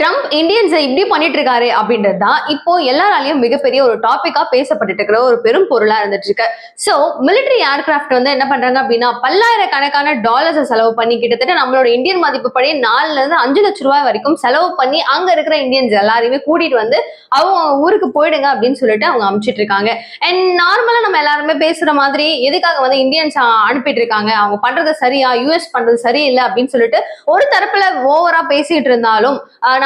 Trump இந்தியன்ஸை இப்படி பண்ணிட்டு இருக்காரு அப்படின்றது தான் இப்போ எல்லாராலையும் மிகப்பெரிய ஒரு டாபிக்கா பேசப்பட்டுட்டு இருக்கிற ஒரு பெரும் பொருளா இருந்துட்டு இருக்கு ஸோ மிலிட்டரி ஏர்கிராஃப்ட் வந்து என்ன பண்றாங்க அப்படின்னா பல்லாயிரக்கணக்கான டாலர்ஸை செலவு பண்ணி கிட்டத்தட்ட நம்மளோட இந்தியன் மதிப்பு படி நாலுல இருந்து அஞ்சு லட்சம் ரூபாய் வரைக்கும் செலவு பண்ணி அங்க இருக்கிற இந்தியன்ஸ் எல்லாரையுமே கூட்டிட்டு வந்து அவங்க ஊருக்கு போயிடுங்க அப்படின்னு சொல்லிட்டு அவங்க அனுப்பிச்சிட்டு இருக்காங்க அண்ட் நார்மலா நம்ம எல்லாருமே பேசுற மாதிரி எதுக்காக வந்து இந்தியன்ஸ் அனுப்பிட்டு இருக்காங்க அவங்க பண்றது சரியா? யூஎஸ் பண்றது சரியில்லை அப்படின்னு சொல்லிட்டு ஒரு தரப்புல ஓவரா பேசிட்டு இருந்தாலும்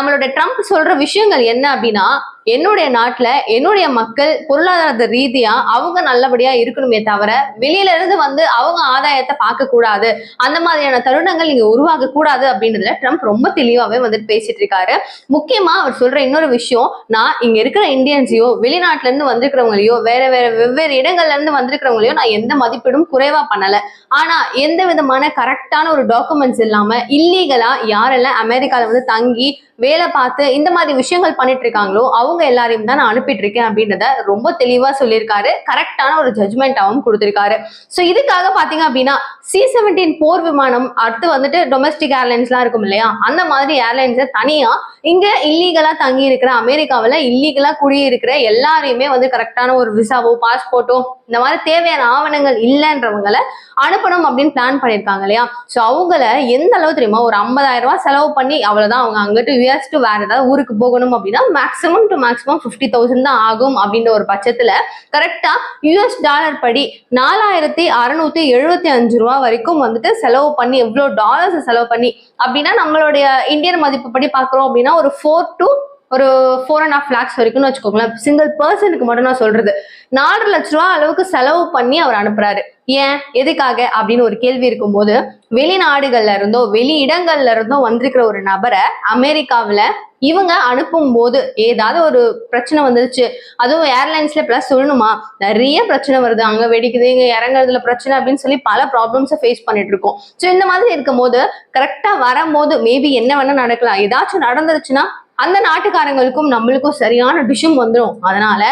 நம்மளோட ட்ரம்ப் சொல்ற விஷயங்கள் என்ன அப்படின்னா என்னுடைய நாட்டுல என்னுடைய மக்கள் பொருளாதார ரீதியா அவங்க நல்லபடியா இருக்கணுமே தவிர வெளியில இருந்து வந்து அவங்க ஆதாயத்தை பார்க்க கூடாது. அந்த மாதிரியான தருணங்கள் நீங்க உருவாக்க கூடாது அப்படின்றதுல ட்ரம்ப் ரொம்ப தெளிவாவே வந்துட்டு பேசிட்டு இருக்காரு. முக்கியமா அவர் சொல்ற இன்னொரு விஷயம் நான் இங்க இருக்கிற இந்தியன்ஸையோ வெளிநாட்டுல இருந்து வந்திருக்கிறவங்களையோ வேற வேற வெவ்வேறு இடங்கள்ல இருந்து வந்திருக்கிறவங்களையோ நான் எந்த மதிப்பீடும் குறைவா பண்ணல. ஆனா எந்த விதமான கரெக்டான ஒரு டாக்குமெண்ட்ஸ் இல்லாம இல்லீகலா யாரெல்லாம் அமெரிக்கால வந்து தங்கி வேலை பார்த்து இந்த மாதிரி விஷயங்கள் பண்ணிட்டு இருக்காங்களோ அவங்க எல்லாரையும் தான் நான் அனுப்பிட்டு இருக்கேன் அப்படின்றத ரொம்ப தெளிவா சொல்லியிருக்காரு. கரெக்டான ஒரு ஜட்மெண்ட்டாவும் கொடுத்திருக்காரு. ஸோ இதுக்காக பாத்தீங்க அப்படின்னா சி செவன்டீன் போர் விமானம் அடுத்து வந்துட்டு டொமஸ்டிக் ஏர்லைன்ஸ்லாம் இருக்கும் இல்லையா? அந்த மாதிரி ஏர்லைன்ஸை தனியா இங்க இல்லீகலா தங்கி இருக்கிற அமெரிக்காவில் இல்லீகலா குடியிருக்கிற எல்லாரையுமே வந்து கரெக்டான ஒரு விசாவோ பாஸ்போர்ட்டோ இந்த மாதிரி தேவையான ஆவணங்கள் இல்லைன்றவங்களை அனுப்பணும் அப்படின்னு பிளான் பண்ணியிருக்காங்க இல்லையா? ஸோ அவங்கள எந்த அளவு தெரியுமா? ஒரு ஐம்பதாயிரம் ரூபாய் செலவு பண்ணி அவ்வளவுதான். அவங்க அங்கிட்டு யூஎஸ் டு வேற ஏதாவது ஊருக்கு போகணும் அப்படின்னா maximum to maximum fifty thousand தான் ஆகும் அப்படின்ற ஒரு பட்சத்துல கரெக்டா யூஎஸ் டாலர் படி நாலாயிரத்தி அறுநூத்தி எழுபத்தி அஞ்சு ரூபா வரைக்கும் வந்துட்டு செலவு பண்ணி எவ்வளோ டாலர்ஸ் செலவு பண்ணி அப்படின்னா நம்மளுடைய இந்தியன் மதிப்பு படி பார்க்குறோம் அப்படின்னா ஒரு ஃபோர் டு ஒரு ஃபோர் அண்ட் ஆஃப் லேக்ஸ் வரைக்கும்னு வச்சுக்கோங்களேன். சிங்கிள் பர்சனுக்கு மட்டும் நான் சொல்றது. நாலு லட்ச ரூபா அளவுக்கு செலவு பண்ணி அவர் அனுப்புறாரு. ஏன்? எதுக்காக? அப்படின்னு ஒரு கேள்வி இருக்கும்போது வெளிநாடுகள்ல இருந்தோ வெளி இடங்கள்ல இருந்தோ வந்திருக்கிற ஒரு நபரை அமெரிக்காவில இவங்க அனுப்பும் போது ஏதாவது ஒரு பிரச்சனை வந்துருச்சு. அதுவும் ஏர்லைன்ஸ்ல பிளஸ் சொல்லணுமா? நிறைய பிரச்சனை வருது. அங்க வெடிக்குது இங்க இறங்குறதுல பிரச்சனை அப்படின்னு சொல்லி பல ப்ராப்ளம்ஸை ஃபேஸ் பண்ணிட்டு இருக்கோம். ஸோ இந்த மாதிரி இருக்கும் போது கரெக்டா வரும்போது மேபி என்ன வேணா நடக்கலாம். ஏதாச்சும் நடந்துருச்சுன்னா அந்த நாட்டுக்காரங்களுக்கும் நம்மளுக்கும் சரியான டிஷ்ஷும் வந்துடும் அதனால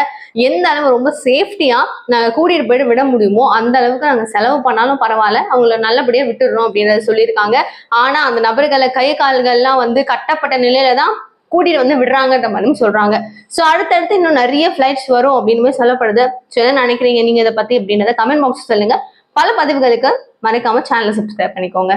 எந்த அளவு ரொம்ப சேஃப்டியா நாங்க கூட்டிட்டு போயிட்டு விட முடியுமோ அந்த அளவுக்கு நாங்க செலவு பண்ணாலும் பரவாயில்ல. அவங்கள நல்லபடியா விட்டுடுறோம் அப்படின்றத சொல்லியிருக்காங்க. ஆனா அந்த நபர்களை கை கால்கள்லாம் வந்து கட்டப்பட்ட நிலையில தான் கூட்டிட்டு வந்து விடுறாங்கன்ற மாதிரியும் சொல்றாங்க. ஸோ அடுத்தடுத்து இன்னும் நிறைய ஃபிளைட்ஸ் வரும் அப்படின்னு சொல்லப்படுது. ஸோ என்ன நினைக்கிறீங்க? நீங்க இதை பத்தி அப்படின்றத கமெண்ட் பாக்ஸ் சொல்லுங்க. பல பதிவுகளுக்கு மறக்காம சேனலை சப்ஸ்கிரைப் பண்ணிக்கோங்க.